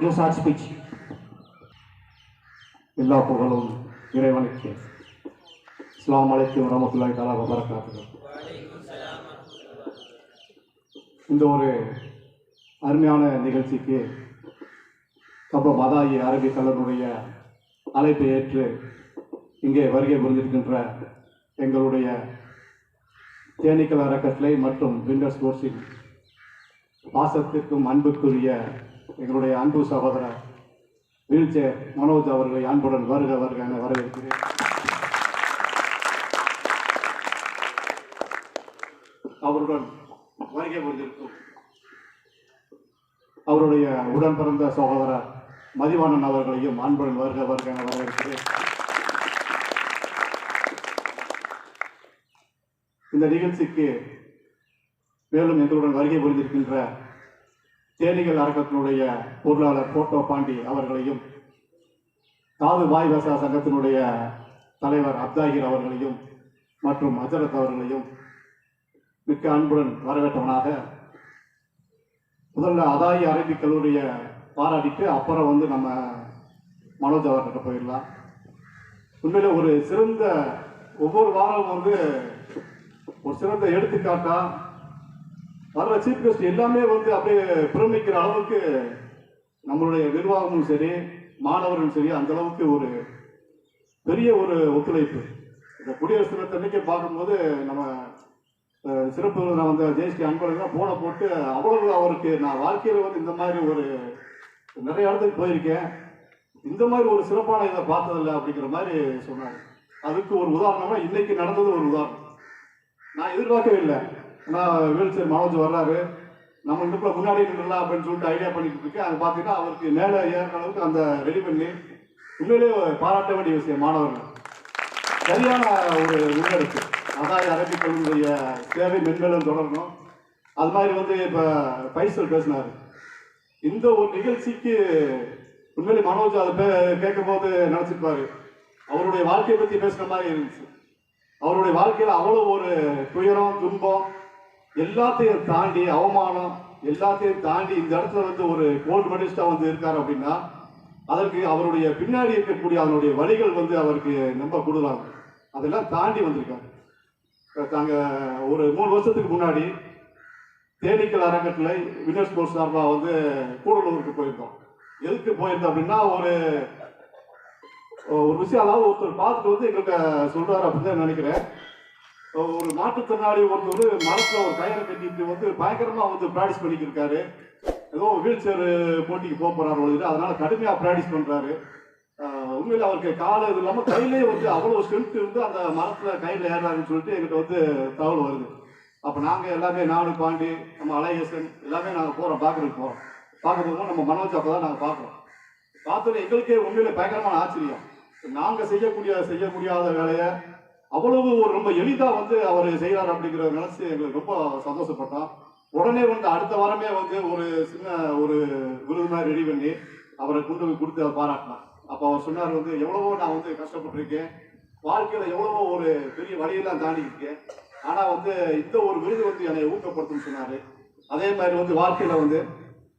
your short speech. எல்லா புகழும் இறைவனுக்கு இஸ்லாம் அலைக்கும் ரமத்துல்லாய் தலா வபரகாத்துஹு இந்த ஒரு அருமையான நிகழ்ச்சிக்கு கப மதாயி அரபி கலருடைய அழைப்பை ஏற்று இங்கே வருகை புரிந்திருக்கின்ற எங்களுடைய தேனீக்கல் அறக்கட்டளை மற்றும் விண்டர் ஸ்போர்ட்ஸின் பாசத்திற்கும் அன்புக்குரிய எங்களுடைய அன்பு சகோதரர் வீல்சேர் மனோஜ் அவர்களை அன்புடன் வருக வருக என வரவேற்கிறேன். அவருடன் வருகை புரிந்திருக்கும் அவருடைய உடன் பிறந்த சகோதரர் மதிவாணன் அவர்களையும் அன்புடன் வருக வருக என வரவேற்கிறேன். இந்த நிகழ்ச்சிக்கு மேலும் எங்களுடன் வருகை புரிந்திருக்கின்ற தேனிகள் அரங்கத்தினுடைய பொருளாளர் போட்டோ பாண்டி அவர்களையும் காது வாய் வசா சங்கத்தினுடைய தலைவர் அப்தாகிர் அவர்களையும் மற்றும் அஜரத் அவர்களையும் மிக்க அன்புடன் வரவேற்றவனாக முதல்ல அதாயி அரபிக் கல்லூரிய பாராட்டிட்டு அப்புறம் வந்து நம்ம மனோஜ் அவர்கிட்ட போயிடலாம். உண்மையில ஒரு சிறந்த ஒவ்வொரு வாரம் வந்து ஒரு சிறந்த எடுத்துக்காட்டாக வர்ற சீஃப் கெஸ்ட் எல்லாமே வந்து அப்படியே பிரமிக்கிற அளவுக்கு நம்மளுடைய நிர்வாகமும் சரி மாணவர்களும் சரி அந்த அளவுக்கு ஒரு பெரிய ஒரு ஒத்துழைப்பு. இந்த குடியரசு தினத்தன்னைக்கு பார்க்கும்போது நம்ம சிறப்பு நான் வந்த ஜெயஸ்ரீ அன்பழகன் போனை போட்டு அவ்வளவு அவருக்கு நான் வாழ்க்கையில் வந்து இந்த மாதிரி ஒரு நிறைய இடத்துக்கு போயிருக்கேன். இந்த மாதிரி ஒரு சிறப்பான இதை பார்த்ததில்ல அப்படிங்கிற மாதிரி சொன்னார். அதுக்கு ஒரு உதாரணமாக இன்னைக்கு நடந்தது ஒரு உதாரணம். நான் எதிர்பார்க்கவே இல்லை. நான் வீழ்ச்சர் மனோஜ் வர்றாரு. நம்ம இடுப்புல முன்னாடி நின்றுலாம் அப்படின்னு சொல்லிட்டு ஐடியா பண்ணிட்டு இருக்கு. அது பார்த்தீங்கன்னா அவருக்கு மேலே ஏறுற அளவுக்கு அந்த ரெடி பண்ணி உண்மையிலேயே பாராட்ட வேண்டிய விஷயம் மாணவர்கள். சரியான ஒரு முன்னெடுப்பு அதான் அரபிக் கல்வியுடைய சேவை மென்மேலும் தொடரணும். அது மாதிரி வந்து இப்போ பைசல் பேசினார். இந்த ஒரு நிகழ்ச்சிக்கு உண்மையிலே மனோஜ் அதை பே- கேட்கும்போது நினச்சிருப்பாரு. அவருடைய வாழ்க்கையை பற்றி பேசுகிற மாதிரி இருந்துச்சு. அவருடைய வாழ்க்கையில் அவ்வளோ ஒரு துயரம் துன்பம் எல்லாத்தையும் தாண்டி அவமானம் எல்லாத்தையும் தாண்டி இந்த இடத்துல வந்து ஒரு கோல்டு மெடலிஸ்டா வந்து இருக்காரு அப்படின்னா அதற்கு அவருடைய பின்னாடி இருக்கக்கூடிய அவருடைய வழிகள் வந்து அவருக்கு ரொம்ப கூடுதலாக அதெல்லாம் தாண்டி வந்திருக்காரு. தாங்க ஒரு மூணு வருஷத்துக்கு முன்னாடி தேனீக்கல் அறக்கட்டளை வினர் ஸ்போர்ட்ஸ் சார்பாக வந்து கூடலூருக்கு போயிருந்தோம். எதுக்கு போயிருந்தோம் அப்படின்னா ஒரு ஒரு விஷயம் அதாவது ஒருத்தர் பார்த்துட்டு வந்து எங்கள்கிட்ட சொல்றாரு அப்படின்னு தான் நினைக்கிறேன். ஒரு மாற்றுத்திறனாளி ஒருத்தர் மரத்துல ஒரு கயிறை கட்டிட்டு வந்து பயங்கரமா வந்து ப்ராக்டிஸ் பண்ணிட்டு இருக்காரு ஏதோ வீல் சேர் போட்டிக்கு போக போறாரு ஒரு அதனால கடுமையா ப்ராக்டிஸ் பண்றாரு. உண்மையில அவருக்கு காலம் இது இல்லாம கையிலேயே வந்து அவ்வளவு ஸ்ட்ரென்த் இருந்து அந்த மரத்துல கையில ஏறாருன்னு சொல்லிட்டு எங்கிட்ட வந்து தகவல் வருது. அப்ப நாங்க எல்லாமே நானு பாண்டி நம்ம அலையசன் எல்லாமே நாங்க போறோம் பாக்குறதுக்கு போறோம். பார்க்கும்போது நம்ம மனோஜ் அப்பதான் நாங்க பாக்குறோம் பார்த்தோன்னே எங்களுக்கே உண்மையில பயங்கரமான ஆச்சரியம். நாங்க செய்யக்கூடிய செய்ய முடியாத வேலையை அவ்வளவு ஒரு ரொம்ப எளிதா வந்து அவர் செய்யறாரு அப்படிங்கிற நினைச்சு எங்களுக்கு ரொம்ப சந்தோஷப்பட்டோம் உடனே வந்து அடுத்த வாரமே வந்து ஒரு சின்ன ஒரு விருது மாதிரி ரெடி பண்ணி அவரை கொண்டு போய் கொடுத்து அதை பாராட்டினார். அப்போ அவர் சொன்னார் வந்து எவ்வளவோ நான் வந்து கஷ்டப்பட்டிருக்கேன். வாழ்க்கையில எவ்வளவோ ஒரு பெரிய வழியெல்லாம் தாண்டி இருக்கேன். ஆனா வந்து இந்த ஒரு விருது வந்து என்னை ஊக்கப்படுத்தும்னு சொன்னாரு. அதே மாதிரி வந்து வாழ்க்கையில வந்து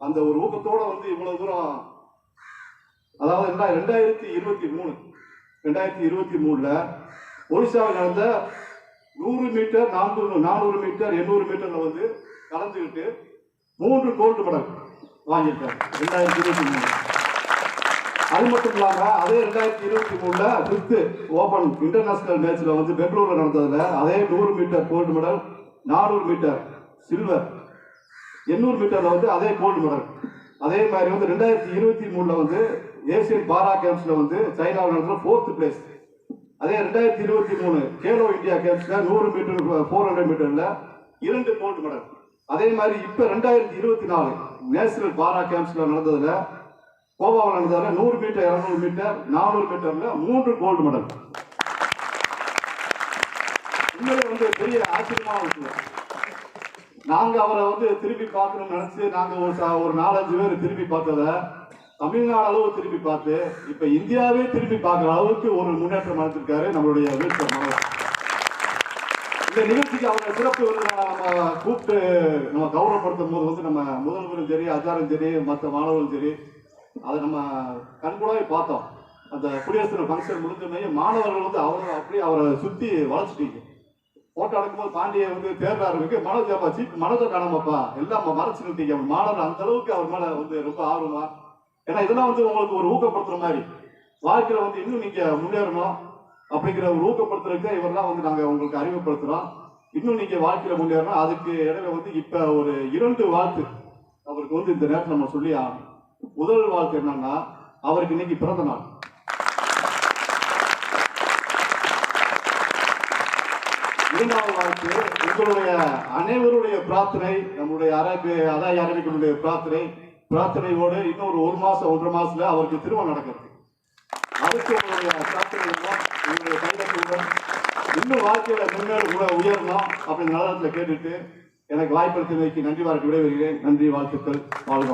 அந்த ஒரு ஊக்கத்தோட வந்து இவ்வளவு தூரம் அதாவது ரெண்டாயிரத்தி இருபத்தி மூணு ரெண்டாயிரத்தி இருபத்தி மூணுல ஒடிசாவில் நடந்த நூறு மீட்டர் நானூறு நானூறு மீட்டர் எண்ணூறு மீட்டரில் வந்து கலந்துக்கிட்டு மூன்று கோல்டு மெடல் வாங்கியிருக்காரு. ரெண்டாயிரத்தி இருபத்தி மூணு. அது மட்டும் இல்லாமல் அதே ரெண்டாயிரத்தி இருபத்தி மூணில் ஃபிஃப்த்து ஓப்பன் இன்டர்நேஷனல் மேட்ச்ல வந்து பெங்களூரில் நடந்ததில் அதே நூறு மீட்டர் கோல்டு மெடல் நானூறு மீட்டர் சில்வர் எண்ணூறு மீட்டரில் வந்து அதே கோல்டு மெடல் அதே மாதிரி வந்து ரெண்டாயிரத்தி இருபத்தி மூணில் வந்து ஏசியன் பாரா கேம்ஸில் வந்து சைனாவில் நடந்த ஃபோர்த்து பிளேஸ் அதே ரெண்டாயிரத்தி இருபத்தி மூணு கேலோ இந்தியா கேம்ஸ்ல நூறு மீட்டர் ஃபோர் ஹண்ட்ரட் மீட்டர்ல இரண்டு கோல்டு மெடல் அதே மாதிரி இப்ப ரெண்டாயிரத்தி இருபத்தி நாலு நேஷனல் பாரா கேம்ப்ஸ்ல நடந்ததுல கோவாவில் நடந்ததுல நூறு மீட்டர் இருநூறு மீட்டர் நானூறு மீட்டர்ல மூன்று கோல்டு மெடல் உண்மையிலே வந்து பெரிய ஆச்சரியமான விஷயம். நாங்கள் அவரை வந்து திருப்பி பார்க்கணும்னு நினச்சி நாங்கள் ஒரு ஒரு நாலஞ்சு பேர் திருப்பி பார்த்ததை தமிழ்நாடு அளவு திருப்பி பார்த்து இப்ப இந்தியாவே திருப்பி பார்க்குற அளவுக்கு ஒரு முன்னேற்றம் அடைஞ்சிருக்காரு நம்மளுடைய வீழ்ச்சி மனோஜ் இந்த நிகழ்ச்சிக்கு அவங்க சிறப்பு நம்ம கூப்பிட்டு நம்ம கௌரவப்படுத்தும் போது வந்து நம்ம முதல்வரும் சரி அச்சாரும் சரி மற்ற மாணவர்களும் சரி அதை நம்ம கண்கூடாவே பார்த்தோம். அந்த குடியரசு தின ஃபங்க்ஷன் முடிஞ்சோடனே மாணவர்கள் வந்து அவரை அப்படியே அவரை சுற்றி வளர்ச்சிட்டீங்க போட்டோ எடுக்கும்போது பாண்டியை வந்து தேர்தல் இருக்கு மனோஜாப்பா சீப் மனோஜை காணாமப்பா எல்லாம் மறைச்சு நிறுத்திக்க மாணவர் அந்த அளவுக்கு அவர் மேல வந்து ரொம்ப ஆர்வமா ஏன்னா இதெல்லாம் வந்து உங்களுக்கு ஒரு ஊக்கப்படுத்துற மாதிரி. வாழ்க்கையில வந்து இன்னும் நீங்க முன்னேறணும் அப்படிங்கிற ஒரு ஊக்கப்படுத்துறதுக்கு இவரெல்லாம் வந்து நாங்க உங்களுக்கு அறிமுகப்படுத்துறோம். இன்னும் நீங்க வாழ்க்கையில முன்னேறணும். அதுக்கு இடையில வந்து இப்ப ஒரு இரண்டு வாழ்த்து அவருக்கு வந்து இந்த நேரத்தில் நம்ம சொல்லி முதல் வாழ்த்து என்னன்னா அவருக்கு இன்னைக்கு பிறந்த நாள். இரண்டாவது வாழ்த்து உங்களுடைய அனைவருடைய பிரார்த்தனை நம்முடைய அரபு அதாய் அரபிகளுடைய பிரார்த்தனை பிரார்த்தனையோடு இன்னொரு ஒரு மாசம் ஒன்றரை மாசத்துல அவருக்கு திருமணம் நடக்கிறது. அதுக்கு உங்களுடைய பிரார்த்தனைகளும் உங்களுடைய கைதட்டுடன் இன்னும் வாழ்க்கையில முன்னேறு கூட உயரணும் அப்படின்னு நலத்தில் கேட்டுட்டு எனக்கு வாய்ப்பளித்தமைக்கு நன்றி வாழ்க்கை விடைபெறுகிறேன். நன்றி வாழ்த்துக்கள். வாழ்க